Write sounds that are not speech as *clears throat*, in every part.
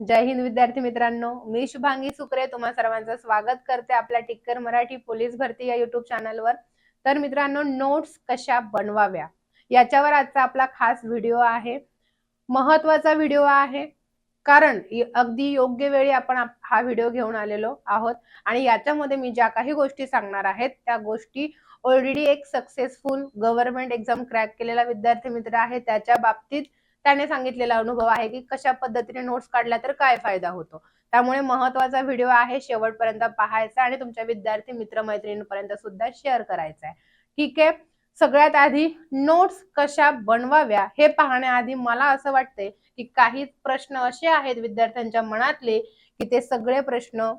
जय हिंद विद्यार्थी मित्रांनो मी शुभांगी सुकरे तुम्हा सर्वांचं स्वागत करते आपल्या टिक्कर मराठी पोलीस भरती या युट्यूब चॅनलवर तर मित्रांनो नोट्स कशा बनवाव्या? याच्यावर आजचा आपला खास व्हिडिओ आहे. महत्त्वाचा व्हिडिओ आहे. कारण अगदी योग्य वेळी आपण हा व्हिडिओ घेऊन आलेलो आहोत. आणि याच्यामध्ये मी ज्या काही गोष्टी सांगणार आहेत त्या गोष्टी ऑलरेडी एक सक्सेसफुल गव्हर्नमेंट एक्झाम क्रॅक केलेला विद्यार्थी मित्र आहे. त्याच्या बाबतीत त्याने सांगितलेला अनुभव आहे की कशा पद्धतीने नोट्स काढल्या तर काय फायदा होतो. त्यामुळे महत्त्वाचा व्हिडिओ आहे शेवटपर्यंत पाहायचा आणि तुमच्या विद्यार्थी मित्रमैत्रिणींपर्यंत सुद्धा शेअर करायचा आहे. ठीक आहे? सगळ्यात आधी नोट्स कशा बनवाव्या हे पाहण्याआधी मला असं वाटतंय की काही प्रश्न असे आहेत विद्यार्थ्यांच्या मनातले की ते सगळे प्रश्न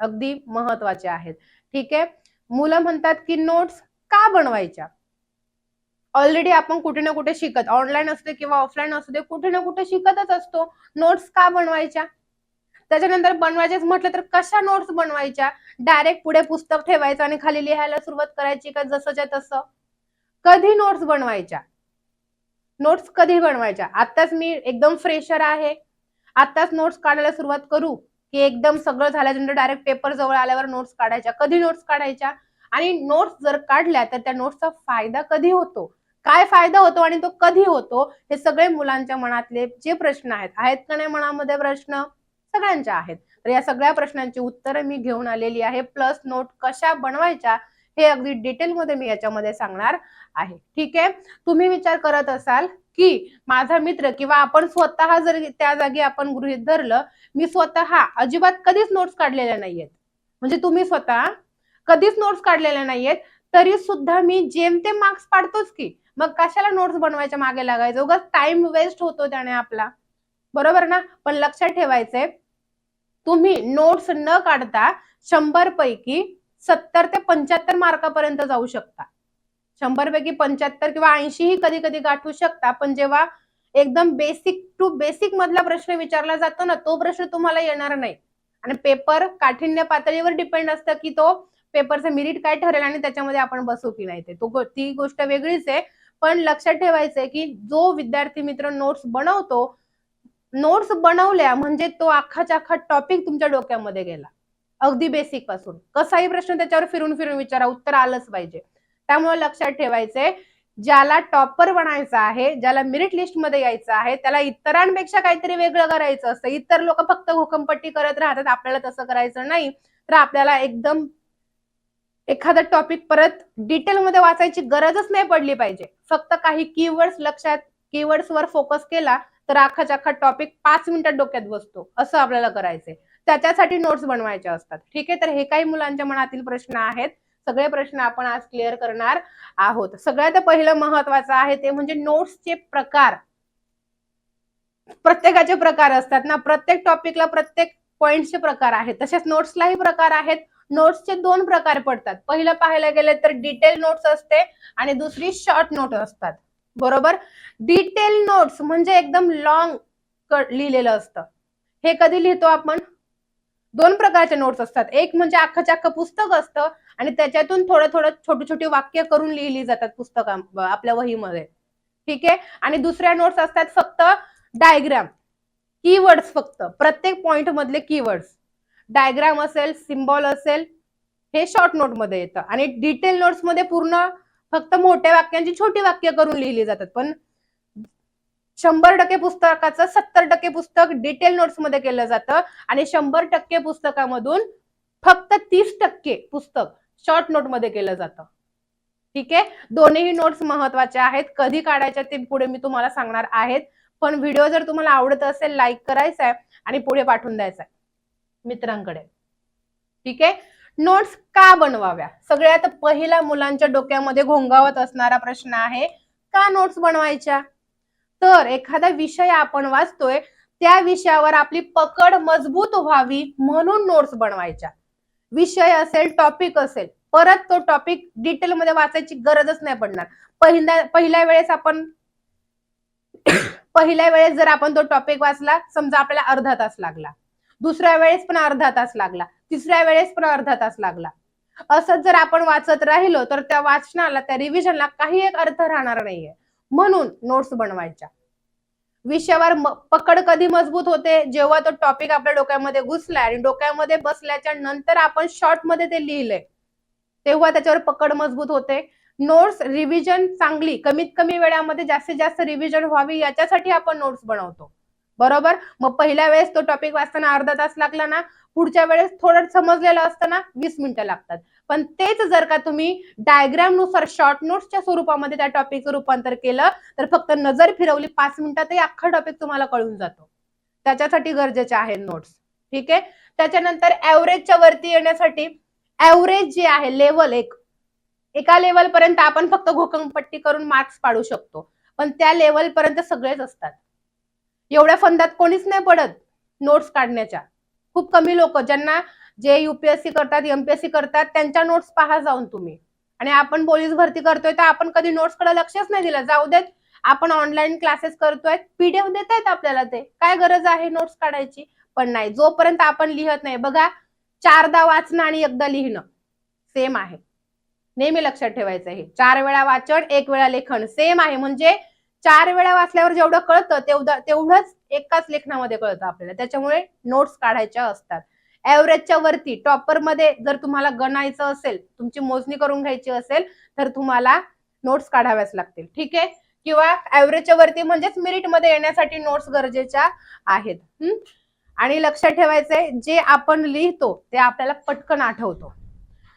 अगदी महत्त्वाचे आहेत. ठीक आहे? मुलं म्हणतात की नोट्स का बनवायच्या? ऑलरेडी आपण कुठे ना कुठे शिकत ऑनलाईन असते किंवा ऑफलाईन असू दे कुठे ना कुठे शिकतच असतो. नोट्स का बनवायच्या? त्याच्यानंतर बनवायचेच म्हटलं तर कशा नोट्स बनवायच्या? डायरेक्ट पुढे पुस्तक ठेवायचं आणि खाली लिहायला सुरुवात करायची का जसंच्या तसं? कधी नोट्स बनवायच्या? नोट्स कधी बनवायच्या? आताच मी एकदम फ्रेशर आहे. आताच नोट्स काढायला सुरुवात करू की एकदम सगळं झाल्यानंतर डायरेक्ट पेपर जवळ आल्यावर नोट्स काढायच्या. कधी नोट्स काढायच्या? आणि नोट्स जर काढल्या तर त्या नोट्सचा फायदा कधी होतो? काय फायदा होतो आणि तो कधी होतो? हे सगळे मुलांच्या मनातले जे प्रश्न आहेत आहेत का नाही मनामध्ये प्रश्न? सगळ्यांच्या आहेत. तर या सगळ्या प्रश्नांची उत्तरं मी घेऊन आलेली आहे. प्लस नोट कशा बनवायच्या हे अगदी डिटेलमध्ये मी याच्यामध्ये सांगणार आहे. ठीक आहे? तुम्ही विचार करत असाल की माझा मित्र किंवा आपण स्वतः जर त्या जागी आपण गृहित धरलं मी स्वतः अजिबात कधीच नोट्स काढलेल्या नाहीयेत. म्हणजे तुम्ही स्वतः कधीच नोट्स काढलेल्या नाहीयेत तरी सुद्धा मी जेमतेम मार्क्स पाडतोच की. मग कशाला नोट्स बनवायच्या मागे लागायचं? उगाच टाइम वेस्ट होतो त्याने आपला. बरोबर ना? पण लक्षात ठेवायचंय तुम्ही नोट्स न काढता शंभर पैकी सत्तर ते पंच्याहत्तर मार्कापर्यंत जाऊ शकता. शंभर पैकी पंच्याहत्तर किंवा ऐंशी ही कधी कधी गाठू शकता पण जेव्हा एकदम बेसिक टू बेसिक मधला प्रश्न विचारला जातो ना तो प्रश्न तुम्हाला येणार नाही. आणि पेपर काठिण्य पातळीवर डिपेंड असतं की तो पेपरचं मिरिट काय ठरेल आणि त्याच्यामध्ये आपण बसू की नाही ते. तो ती गोष्ट वेगळीच आहे. पण लक्षात ठेवायचंय की जो विद्यार्थी मित्र नोट्स बनवतो नोट्स बनवल्या म्हणजे तो अख्खाच्या अख्खा टॉपिक तुमच्या डोक्यामध्ये गेला. अगदी बेसिकपासून. कसाही प्रश्न त्याच्यावर फिरून फिरून विचारा उत्तर आलंच पाहिजे. त्यामुळे लक्षात ठेवायचंय ज्याला टॉपर बनायचं आहे ज्याला मेरिट लिस्टमध्ये यायचं आहे त्याला इतरांपेक्षा काहीतरी वेगळं करायचं असतं. इतर लोक फक्त हुकमपट्टी करत राहतात आपल्याला तसं करायचं नाही. तर आपल्याला एकदम एखादा टॉपिक परत डिटेलमध्ये वाचायची गरजच नाही पडली पाहिजे. फक्त काही कीवर्ड्स लक्षात कीवर्ड्स वर फोकस केला तर अख्खाच्या अख्खा टॉपिक पाच मिनिटात डोक्यात बसतो. असं आपल्याला करायचंय. त्याच्यासाठी नोट्स बनवायच्या असतात. ठीक आहे? तर हे काही मुलांच्या मनातील प्रश्न आहेत. सगळे प्रश्न आपण आज क्लिअर करणार आहोत. सगळ्यात पहिलं महत्वाचं आहे ते म्हणजे नोट्सचे प्रकार. प्रत्येकाचे प्रकार असतात ना. प्रत्येक टॉपिकला प्रत्येक पॉइंटचे प्रकार आहेत. तसेच नोट्सलाही प्रकार आहेत. नोट्सचे दोन प्रकार पडतात. पहिलं पाहायला गेलं तर डिटेल नोट्स असते आणि दुसरी शॉर्ट नोट असतात. बरोबर? डिटेल नोट्स म्हणजे एकदम लॉंग लिहिलेलं असतं. हे कधी लिहितो आपण? दोन प्रकारचे नोट्स असतात. एक म्हणजे अख्खच्या अख्खं पुस्तक असतं आणि त्याच्यातून थोडं थोडं छोटी छोटी वाक्य करून लिहिली जातात पुस्तका आपल्या वहीमध्ये. ठीक आहे? आणि दुसऱ्या नोट्स असतात फक्त डायग्राम कीवर्ड्स फक्त. प्रत्येक पॉइंट मधले कीवर्ड्स डायग्राम असेल सिम्बॉल असेल हे शॉर्ट नोटमध्ये येतं. आणि डिटेल नोट्समध्ये पूर्ण फक्त मोठ्या वाक्यांची छोटी वाक्य करून लिहिली जातात. पण शंभर टक्के पुस्तकाचं सत्तर टक्के पुस्तक डिटेल नोट्समध्ये केलं जातं. आणि शंभर टक्के पुस्तकामधून फक्त तीस टक्के पुस्तक शॉर्ट नोटमध्ये केलं जातं. ठीक आहे? दोन्ही नोट्स महत्त्वाच्या आहेत. कधी काढायच्या ते पुढे मी तुम्हाला सांगणार आहेत. पण व्हिडिओ जर तुम्हाला आवडत असेल लाईक करायचा आहे आणि पुढे पाठवून द्यायचा आहे मित्रांकडे. ठीक आहे? नोट्स का बनवाव्या? सगळ्यात पहिला मुलांच्या डोक्यामध्ये घोंगावत असणारा प्रश्न आहे का नोट्स बनवायच्या? तर एखादा विषय आपण वाचतोय त्या विषयावर आपली पकड मजबूत व्हावी म्हणून नोट्स बनवायच्या. विषय असेल टॉपिक असेल परत तो टॉपिक डिटेलमध्ये वाचायची गरजच नाही पडणार. पहिल्या पहिल्या वेळेस आपण *coughs* पहिल्या वेळेस जर आपण तो टॉपिक वाचला समजा आपल्याला अर्धा तास लागला. दुसऱ्या वेळेस पण अर्धा तास लागला. तिसऱ्या वेळेस पण अर्धा तास लागला. असंच जर आपण वाचत राहिलो तर त्या वाचनाला त्या रिव्हिजनला काही एक अर्थ राहणार नाहीये. म्हणून नोट्स बनवायच्या. विषयावर पकड कधी मजबूत होते जेव्हा तो टॉपिक आपल्या डोक्यामध्ये घुसलाय आणि डोक्यामध्ये बसल्याच्या नंतर आपण शॉर्टमध्ये ते लिहिलंय तेव्हा त्याच्यावर पकड मजबूत होते. नोट्स रिव्हिजन चांगली कमीत कमी वेळामध्ये जास्तीत जास्त रिव्हिजन व्हावी याच्यासाठी आपण नोट्स बनवतो. बरोबर? मग पहिल्या वेळेस तो टॉपिक वाचताना अर्धा तास लागला ना पुढच्या वेळेस थोडं समजलेलं असतं ना वीस मिनिटं लागतात. पण तेच जर का तुम्ही डायग्रामनुसार शॉर्ट नोट्सच्या स्वरूपामध्ये त्या टॉपिकचं रूपांतर केलं तर फक्त नजर फिरवली पाच मिनिटातही अख्खा टॉपिक तुम्हाला कळून जातो. त्याच्यासाठी गरजेचे आहेत नोट्स ठीक आहे? त्याच्यानंतर ऍव्हरेजच्या वरती येण्यासाठी ऍव्हरेज जे आहे लेवल एक एका लेवल पर्यंत आपण फक्त घोकंपट्टी करून मार्क्स पाडू शकतो. पण त्या लेवल पर्यंत सगळेच असतात. एवढ्या फंदात कोणीच नाही पडत नोट्स काढण्याच्या. खूप कमी लोक ज्यांना जे युपीएससी करतात एमपीएससी करतात त्यांच्या नोट्स पहा जाऊन तुम्ही. आणि आपण पोलीस भरती करतोय तर आपण कधी नोट्सकडे लक्षच नाही दिलं. जाऊ देत आपण ऑनलाईन क्लासेस करतोय पीडीएफ देत आहेत आपल्याला ते. काय गरज आहे नोट्स काढायची? पण नाही. जोपर्यंत आपण लिहत नाही बघा चारदा वाचणं आणि एकदा लिहिणं. सेम आहे. नेहमी लक्षात ठेवायचं आहे. चार वेळा वाचन एक वेळा लेखन. सेम आहे. म्हणजे चार वेळा वाचल्यावर जेवढं कळतं तेवढं तेवढंच एकाच लेखनामध्ये कळतं आपल्याला. त्याच्यामुळे नोट्स काढायच्या असतात. ऍव्हरेजच्या वरती टॉपरमध्ये जर तुम्हाला गणायचं असेल तुमची मोजणी करून घ्यायची असेल तर तुम्हाला नोट्स काढाव्याच लागतील. ठीक आहे? किंवा ऍव्हरेजच्या वरती म्हणजेच मेरिटमध्ये येण्यासाठी नोट्स गरजेच्या आहेत. आणि लक्षात ठेवायचंय जे आपण लिहितो ते आपल्याला पटकन आठवतो.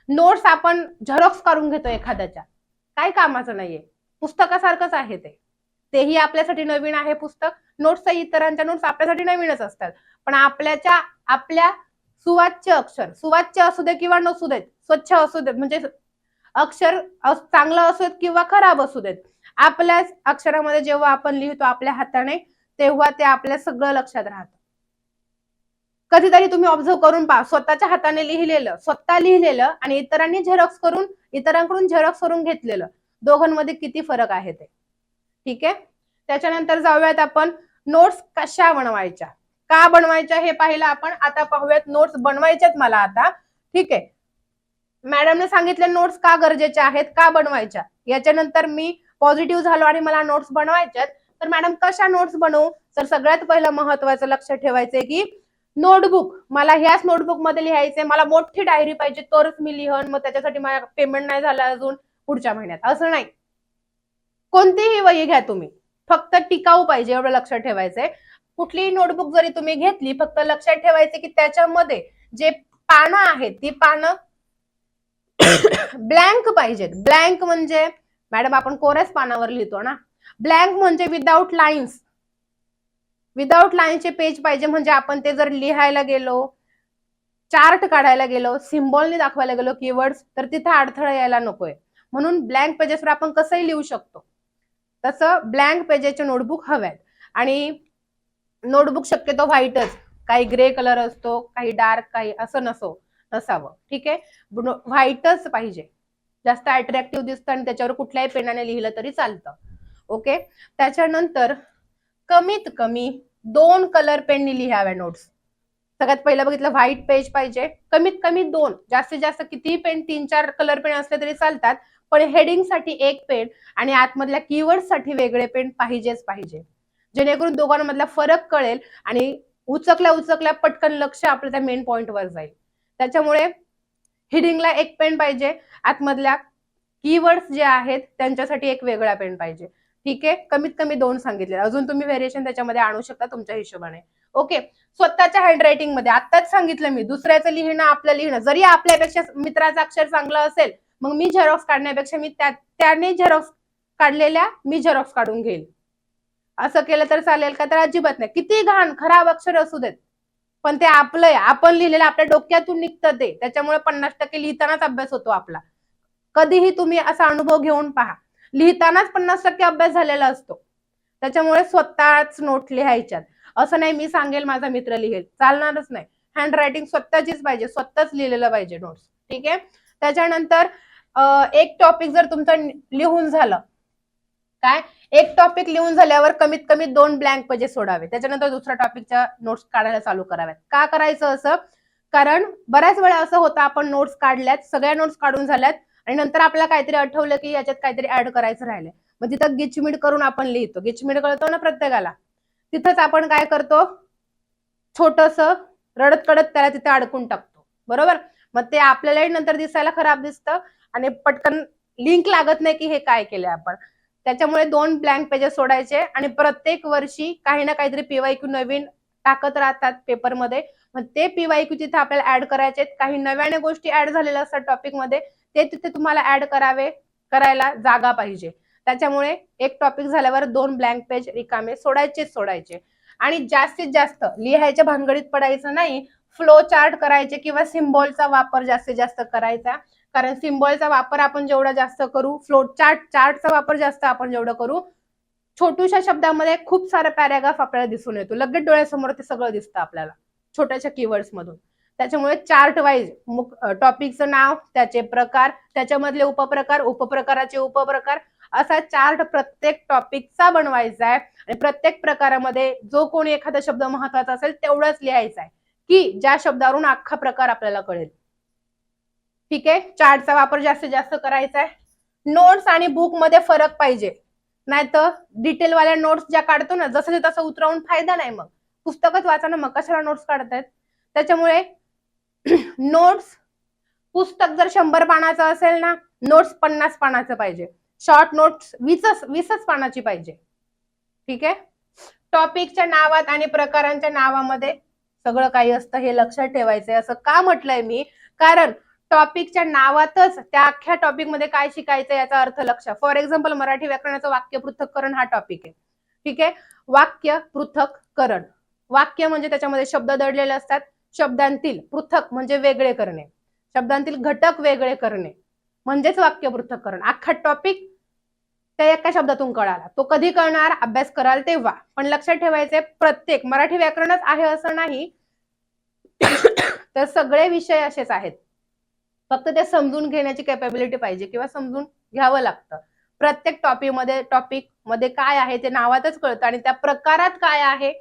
नोट्स आपण झेरॉक्स काढून घेतो एखाद्याच्या. काय कामाचं नाहीये. पुस्तकासारखंच आहे ते. तेही आपल्यासाठी नवीन आहे पुस्तक. नोट्स इतरांच्या नोट्स आपल्यासाठी नवीनच असतात. पण आपल्याच्या आपल्या सुवाच्य अक्षर सुवाच्य असू दे किंवा नसू देत स्वच्छ असू देत म्हणजे अक्षर चांगलं असू देत किंवा खराब असू देत आपल्या अक्षरामध्ये जेव्हा आपण लिहितो आपल्या हाताने तेव्हा ते आपल्या सगळं लक्षात राहतं. कधीतरी तुम्ही ऑब्झर्व करून पहा स्वतःच्या हाताने लिहिलेलं स्वतः लिहिलेलं आणि इतरांनी झेरॉक्स करून इतरांकडून झेरॉक्स करून घेतलेलं दोघांमध्ये किती फरक आहे ते. ठीक आहे? त्याच्यानंतर जाऊयात आपण नोट्स कशा बनवायच्या? का बनवायच्या हे पाहिलं आपण? आता पाहूयात नोट्स बनवायच्यात मला आता. ठीक आहे? मॅडमने सांगितले नोट्स का गरजेच्या आहेत? का बनवायच्या? याच्यानंतर मी पॉझिटिव्ह झालो आणि मला नोट्स बनवायच्यात तर मॅडम कशा नोट्स बनवू? तर सगळ्यात पहिलं महत्वाचं लक्ष ठेवायचंय की नोटबुक मला ह्याच नोटबुकमध्ये लिहायचंय. मला मोठी डायरी पाहिजे तरच मी लिहन. मग त्याच्यासाठी माझ्या पेमेंट नाही झालं अजून पुढच्या महिन्यात. असं नाही. कोणतीही वही घ्या तुम्ही. फक्त टिकाऊ पाहिजे एवढं लक्षात ठेवायचंय. कुठलीही नोटबुक जरी तुम्ही घेतली फक्त लक्षात ठेवायचं की त्याच्यामध्ये जे पानं आहेत ती पानं ब्लँक पाहिजेत. ब्लँक म्हणजे मॅडम आपण कोऱ्याच पानावर लिहितो ना. ब्लँक म्हणजे विदाउट लाईन्स विदाउट लाईनचे पेज पाहिजे म्हणजे आपण ते जर लिहायला गेलो चार्ट काढायला गेलो सिम्बॉलने दाखवायला गेलो कीवर्ड्स तर तिथे अडथळा यायला नकोय. म्हणून ब्लँक पेजेसवर आपण कसंही लिहू शकतो. तसं ब्लँक पेजेचे नोटबुक हव्यात आणि नोटबुक शक्यतो व्हाईटच काही ग्रे कलर असतो काही डार्क काही असं नसो नसावं. ठीक आहे? व्हाईटच पाहिजे. जास्त अट्रॅक्टिव्ह दिसतं आणि त्याच्यावर कुठल्याही पेनाने लिहिलं तरी चालतं. ओके त्याच्यानंतर कमीत कमी दोन कलर पेननी लिहाव्या नोट्स सगळ्यात पहिलं बघितलं व्हाईट पेज पाहिजे. कमीत कमी दोन. जास्तीत जास्त कितीही पेन तीन चार कलर पेन असले तरी चालतात. पण हेडिंगसाठी एक पेन आणि आतमधल्या कीवर्डसाठी वेगळे पेन पाहिजेच पाहिजे. जेणेकरून दोघांमधला फरक कळेल आणि उचकल्या उचकल्या पटकन लक्ष आपलं त्या मेन पॉइंटवर जाईल. त्याच्यामुळे हेडिंगला एक पेन पाहिजे आतमधल्या कीवर्ड्स जे आहेत त्यांच्यासाठी एक वेगळा पेन पाहिजे. ठीक आहे? कमीत कमी दोन सांगितले. अजून तुम्ही व्हेरिएशन त्याच्यामध्ये आणू शकता तुमच्या हिशोबाने. ओके? स्वतःच्या हँडरायटिंगमध्ये. आत्ताच सांगितलं मी. दुसऱ्याचं लिहिणं आपलं लिहिणं. जरी आपल्यापेक्षा मित्राचं अक्षर चांगलं असेल मग मी झेरॉक्स काढण्यापेक्षा मी त्या त्याने झेरॉक्स काढलेल्या मी झेरॉक्स काढून घेईल. असं केलं तर चालेल का? तर अजिबात नाही. किती घाण खराब अक्षर असू देत पण ते आपलं आपण लिहिलेलं आपल्या डोक्यातून निघतं ते. त्याच्यामुळे पन्नास टक्के लिहितानाच अभ्यास होतो आपला. कधीही तुम्ही असा अनुभव घेऊन पहा. लिहितानाच पन्नास टक्के अभ्यास झालेला असतो. त्याच्यामुळे स्वतःच नोट लिहायच्यात. असं नाही मी सांगेल माझा मित्र लिहेल. चालणारच नाही. हँड रायटिंग स्वतःचीच पाहिजे. स्वतःच लिहिलेलं पाहिजे नोट्स. ठीक आहे? त्याच्यानंतर एक टॉपिक जर तुमचं लिहून झालं काय? एक टॉपिक लिहून झाल्यावर कमीत कमी दोन ब्लँक पेजेस सोडावे. त्याच्यानंतर दुसऱ्या टॉपिकच्या नोट्स काढायला चालू कराव्यात. का करायचं असं? कारण बऱ्याच वेळा असं होतं आपण नोट्स काढल्यात सगळ्या नोट्स काढून झाल्यात आणि नंतर आपल्याला काहीतरी आठवलं की याच्यात काहीतरी ऍड करायचं राहिलंय. मग तिथं गिचमिड करून आपण लिहितो. गिचमिड कळतो ना प्रत्येकाला? तिथंच आपण काय करतो? छोटस रडत कडत त्याला तिथे अडकून टाकतो. बरोबर? मग ते आपल्यालाही नंतर दिसायला खराब दिसतं. आणि पटकन लिंक लागत नाही की हे काय केलं आपण. त्याच्यामुळे दोन ब्लँक पेजेस सोडायचे आणि प्रत्येक वर्षी काही ना काहीतरी पीवायक्यू नवीन टाकत राहतात पेपरमध्ये मग ते पीवायक्यू तिथे आपल्याला ऍड करायचे काही नव्याने गोष्टी ऍड झालेल्या असतात टॉपिकमध्ये ते तिथे तुम्हाला ऍड करावे करायला जागा पाहिजे. त्याच्यामुळे एक टॉपिक झाल्यावर दोन ब्लँक पेज रिकामे सोडायचेच सोडायचे. आणि जास्तीत जास्त लिहायच्या भानगडीत पडायचं नाही फ्लो चार्ट करायचे किंवा सिम्बॉलचा वापर जास्तीत जास्त करायचा. कारण सिम्बॉलचा वापर आपण जेवढा जास्त करू फ्लोट चार्ट चार्टचा वापर जास्त आपण जेवढं करू छोटूशा शब्दामध्ये खूप सारा पॅराग्राफ आपल्याला दिसून येतो. लगेच डोळ्यासमोर ते सगळं दिसतं आपल्याला छोट्याशा कीवर्ड्स मधून. त्याच्यामुळे चार्ट वाईज टॉपिकचं नाव त्याचे प्रकार त्याच्यामधले उपप्रकार उपप्रकाराचे उपप्रकार असा चार्ट प्रत्येक टॉपिकचा बनवायचा आहे. आणि प्रत्येक प्रकारामध्ये जो कोणी एखादा शब्द महत्त्वाचा असेल तेवढंच लिहायचा आहे की ज्या शब्दावरून अख्खा प्रकार आपल्याला कळेल. ठीक आहे? चार्टचा वापर जास्तीत जास्त करायचा आहे नोट्स आणि बुकमध्ये फरक पाहिजे. नाहीतर डिटेलवाल्या नोट्स ज्या काढतो ना जसं तसं उतरवून फायदा नाही मग. पुस्तकच वाचाना मग कशाला नोट्स काढतायत? त्याच्यामुळे *clears throat* नोट्स पुस्तक जर शंभर पानाचं असेल ना नोट्स पन्नास पानाचं पाहिजे. शॉर्ट नोट्स वीसच वीसच पानाची पाहिजे. ठीक आहे? टॉपिकच्या नावात आणि प्रकारांच्या नावामध्ये सगळं काही असतं हे लक्षात ठेवायचंय. असं का म्हटलंय मी? कारण टॉपिकच्या नावातच त्या अख्ख्या टॉपिकमध्ये काय शिकायचं याचा अर्थ लक्ष. फॉर एक्झाम्पल मराठी व्याकरणाचं वाक्य पृथक्करण हा टॉपिक आहे. ठीक आहे? वाक्य पृथक्करण. वाक्य म्हणजे त्याच्यामध्ये शब्द दडलेले असतात. शब्दांतील पृथक म्हणजे वेगळे करणे. शब्दांतील घटक वेगळे करणे. म्हणजेच वाक्य पृथक्करण. अख्खा टॉपिक त्या एका शब्दातून कळाला. तो कधी कळणार? अभ्यास कराल तेव्हा. पण लक्षात ठेवायचे प्रत्येक मराठी व्याकरणच आहे असं नाही. तर सगळे विषय असेच आहेत. फक्त ते समजून घेण्याची कॅपॅबिलिटी पाहिजे किंवा समजून घ्यावं लागतं. प्रत्येक टॉपिकमध्ये टॉपिकमध्ये काय आहे ते नावातच कळतं आणि त्या प्रकारात काय आहे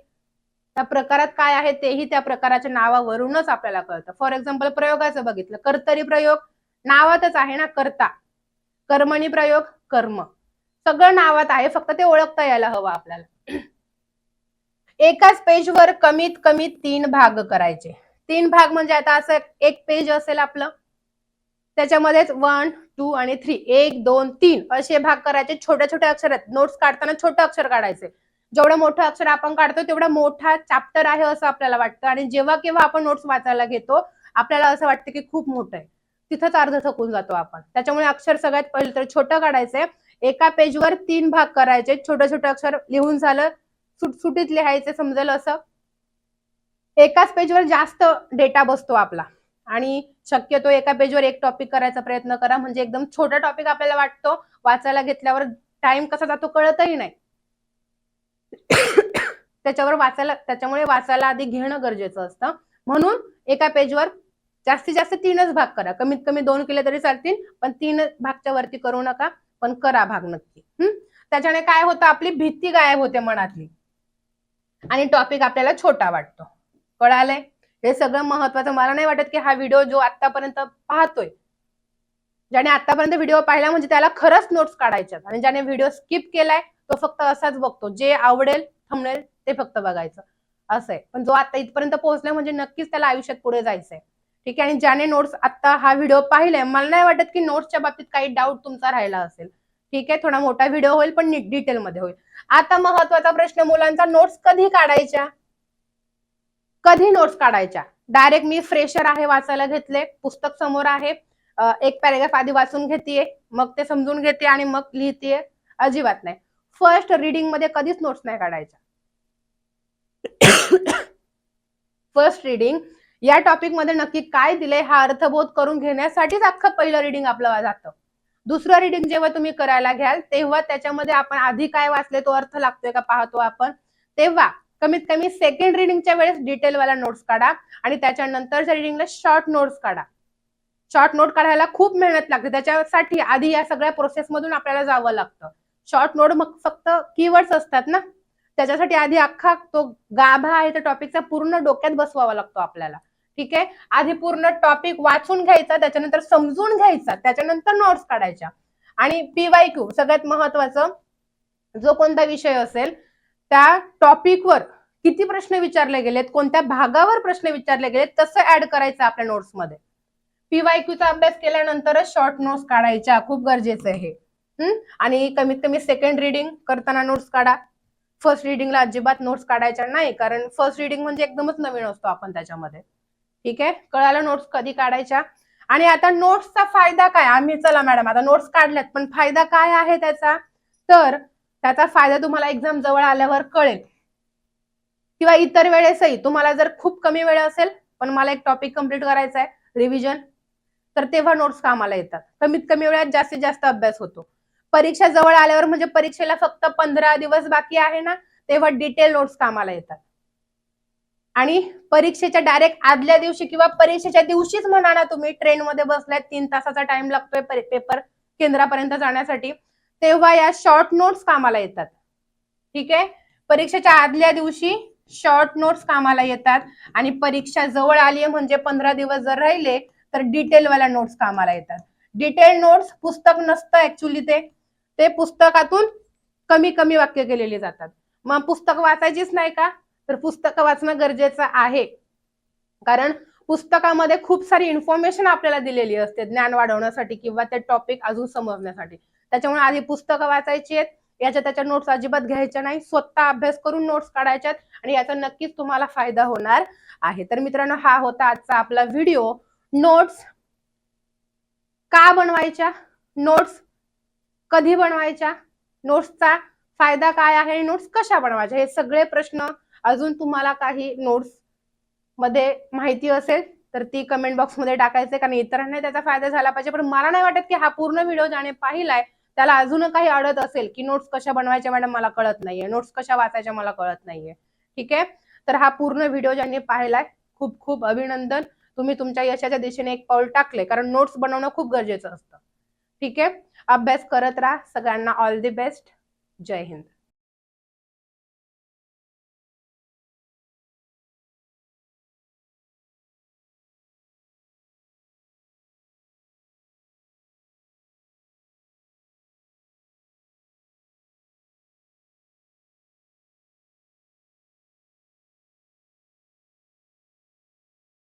त्या प्रकारात काय आहे तेही त्या प्रकाराच्या नावावरूनच आपल्याला कळतं. फॉर एक्झाम्पल प्रयोगाचं बघितलं. कर्तरी प्रयोग नावातच आहे ना कर्ता. कर्मणी प्रयोग कर्म. सगळं नावात आहे फक्त ते ओळखता यायला हवं आपल्याला. एकाच पेजवर कमीत कमी तीन भाग करायचे. तीन भाग म्हणजे आता असं एक पेज असेल आपलं. त्याच्यामध्येच वन टू आणि थ्री एक दोन तीन. असे भाग करायचे. छोट्या छोट्या अक्षरात. नोट्स काढताना छोटं अक्षर काढायचे. जेवढं मोठं अक्षर आपण काढतो तेवढा मोठा चॅप्टर आहे असं आपल्याला वाटतं. आणि जेव्हा केव्हा आपण नोट्स वाचायला घेतो आपल्याला असं वाटतं की खूप मोठं आहे. तिथंच अर्ध थकून जातो आपण. त्याच्यामुळे अक्षर सगळ्यात पहिलं तर छोटं काढायचंय एका पेजवर तीन भाग करायचे. छोटं छोटं अक्षर लिहून झालं सुटसुटीत लिहायचे समजेल असं. एकाच पेजवर जास्त डेटा बसतो आपला. आणि शक्यतो एका पेजवर एक टॉपिक करायचा प्रयत्न करा. म्हणजे एकदम छोटा टॉपिक आपल्याला वाटतो वाचायला घेतल्यावर टाइम कसा जातो कळतही नाही. त्याच्यावर वाचायला त्याच्यामुळे वाचायला आधी घेणं गरजेचं असतं. म्हणून एका पेजवर जास्तीत जास्त तीनच भाग करा. कमीत कमी दोन केले तरी चालतील पण तीन भागच्या वरती करू नका पण करा भाग नक्की. हम्म त्याच्याने काय होतं आपली भीती गायब होते मनातली. आणि टॉपिक आपल्याला छोटा वाटतो. कळालंय? हे सगळं महत्वाचं. मला नाही वाटत की हा व्हिडिओ जो आतापर्यंत पाहतोय ज्याने आतापर्यंत व्हिडिओ पाहिला म्हणजे त्याला खरंच नोट्स काढायच्यात. आणि ज्याने व्हिडिओ स्किप केलाय तो फक्त असाच बघतो. जे आवडेल थांबेल ते फक्त बघायचं. असं आहे. पण जो आता इथपर्यंत पोहोचलाय म्हणजे नक्कीच त्याला आयुष्यात पुढे जायचंय. ठीक आहे? आणि ज्याने नोट्स आता हा व्हिडिओ पाहिलाय मला नाही वाटत की नोट्सच्या बाबतीत काही डाऊट तुमचा राहिला असेल. ठीक आहे? थोडा मोठा व्हिडिओ होईल पण डिटेलमध्ये होईल. आता महत्त्वाचा प्रश्न मुलांचा नोट्स कधी काढायच्या? कधी नोट्स काढायच्या? डायरेक्ट मी फ्रेशर आहे वाचायला घेतले पुस्तक समोर आहे. एक पॅरेग्राफ आधी वाचून घेते मग ते समजून घेते आणि मग लिहिते अजिबात नाही. फर्स्ट रिडिंगमध्ये कधीच नोट्स नाही काढायच्या. फर्स्ट रिडिंग या टॉपिकमध्ये नक्की काय दिलंय हा अर्थबोध करून घेण्यासाठीच अख्खं पहिलं रिडिंग आपलं जातं. दुसरं रिडिंग जेव्हा तुम्ही करायला घ्याल तेव्हा त्याच्यामध्ये आपण आधी काय वाचले तो अर्थ लागतोय का पाहतो आपण. तेव्हा कमीत कमी सेकंड रिडिंगच्या वेळेस डिटेलवाला नोट्स काढा आणि त्याच्यानंतरच्या रिडिंगला शॉर्ट नोट्स काढा. शॉर्ट नोट काढायला खूप मेहनत लागते. त्याच्यासाठी आधी या सगळ्या प्रोसेसमधून आपल्याला जावं लागतं. शॉर्ट नोट मग फक्त कीवर्ड्स असतात ना? त्याच्यासाठी आधी अख्खा तो गाभा आहे त्या टॉपिकचा पूर्ण डोक्यात बसवावा लागतो आपल्याला. ठीक आहे? आधी पूर्ण टॉपिक वाचून घ्यायचा त्याच्यानंतर समजून घ्यायचा त्याच्यानंतर नोट्स काढायच्या. आणि पीवाय क्यू सगळ्यात महत्वाचं जो कोणता विषय असेल त्या टॉपिकवर किती प्रश्न विचारले गेलेत कोणत्या भागावर प्रश्न विचारले गेलेत तसं ऍड करायचं आपल्या नोट्समध्ये पीवायक्यूचा अभ्यास केल्यानंतरच शॉर्ट नोट्स काढायच्या खूप गरजेचं आहे आणि कमीत कमी सेकंड रिडिंग करताना नोट्स काढा. फर्स्ट रिडिंगला अजिबात नोट्स काढायच्या नाही कारण फर्स्ट रिडिंग म्हणजे एकदमच नवीन असतो आपण त्याच्यामध्ये. ठीक आहे? कळालं नोट्स कधी काढायच्या? आणि आता नोट्सचा फायदा काय? आम्ही चला मॅडम आता नोट्स काढल्यात पण फायदा काय आहे त्याचा? तर त्याचा फायदा तुम्हाला एक्झाम जवळ आल्यावर कळेल. किंवा इतर वेळेसही तुम्हाला जर खूप कमी वेळ असेल पण मला एक टॉपिक कंप्लीट करायचा आहे रिव्हिजन तर तेव्हा नोट्स कामाला येतात. कमीत कमी वेळात जास्तीत जास्त अभ्यास होतो. परीक्षा जवळ आल्यावर म्हणजे परीक्षेला फक्त पंधरा दिवस बाकी आहे ना तेव्हा डिटेल नोट्स कामाला येतात. आणि परीक्षेच्या डायरेक्ट आदल्या दिवशी किंवा परीक्षेच्या दिवशीच म्हणा ना तुम्ही ट्रेनमध्ये बसलाय तीन तासाचा टाइम लागतोय पेपर केंद्रापर्यंत जाण्यासाठी. तेव्हा या शॉर्ट नोट्स कामाला येतात. ठीक आहे? परीक्षेच्या आदल्या दिवशी शॉर्ट नोट्स कामाला येतात आणि परीक्षा जवळ आली म्हणजे पंधरा दिवस जर राहिले तर डिटेलवाल्या नोट्स कामाला येतात. डिटेल नोट्स पुस्तक नसतं ऍक्च्युली ते. ते पुस्तकातून कमी कमी वाक्य केलेली जातात. मग पुस्तक वाचायचीच नाही का? तर पुस्तकं वाचणं गरजेचं आहे. कारण पुस्तकामध्ये खूप सारी इन्फॉर्मेशन आपल्याला दिलेली असते. ज्ञान वाढवण्यासाठी किंवा ते टॉपिक अजून समजण्यासाठी. त्याच्यामुळे आधी पुस्तकं वाचायची आहेत. याच्या त्याच्या नोट्स अजिबात घ्यायच्या नाही. स्वतः अभ्यास करून नोट्स काढायच्यात आणि याचा नक्कीच तुम्हाला फायदा होणार आहे. तर मित्रांनो हा होता आजचा आपला व्हिडिओ नोट्स का बनवायच्या? नोट्स कधी बनवायच्या? नोट्सचा फायदा काय आहे? नोट्स कशा बनवायच्या? हे सगळे प्रश्न अजून तुम्हाला काही नोट्समध्ये माहिती असेल तर ती कमेंट बॉक्समध्ये टाकायचे कारण इतरांना त्याचा फायदा झाला पाहिजे. पण मला नाही वाटत की हा पूर्ण व्हिडिओ ज्याने पाहिलाय त्याला अजून काही अडत असेल की नोट्स कशा बनवायच्या मॅडम मला कळत नाहीये. नोट्स कशा वाचायच्या मला कळत नाहीये. ठीक आहे? तर हा पूर्ण व्हिडिओ ज्यांनी पाहिलाय खूप खूप अभिनंदन. तुम्ही तुमच्या यशाच्या दिशेने एक पाऊल टाकले कारण नोट्स बनवणं खूप गरजेचं असतं. ठीक आहे? अभ्यास करत राहा. सगळ्यांना all the best Jai Hind.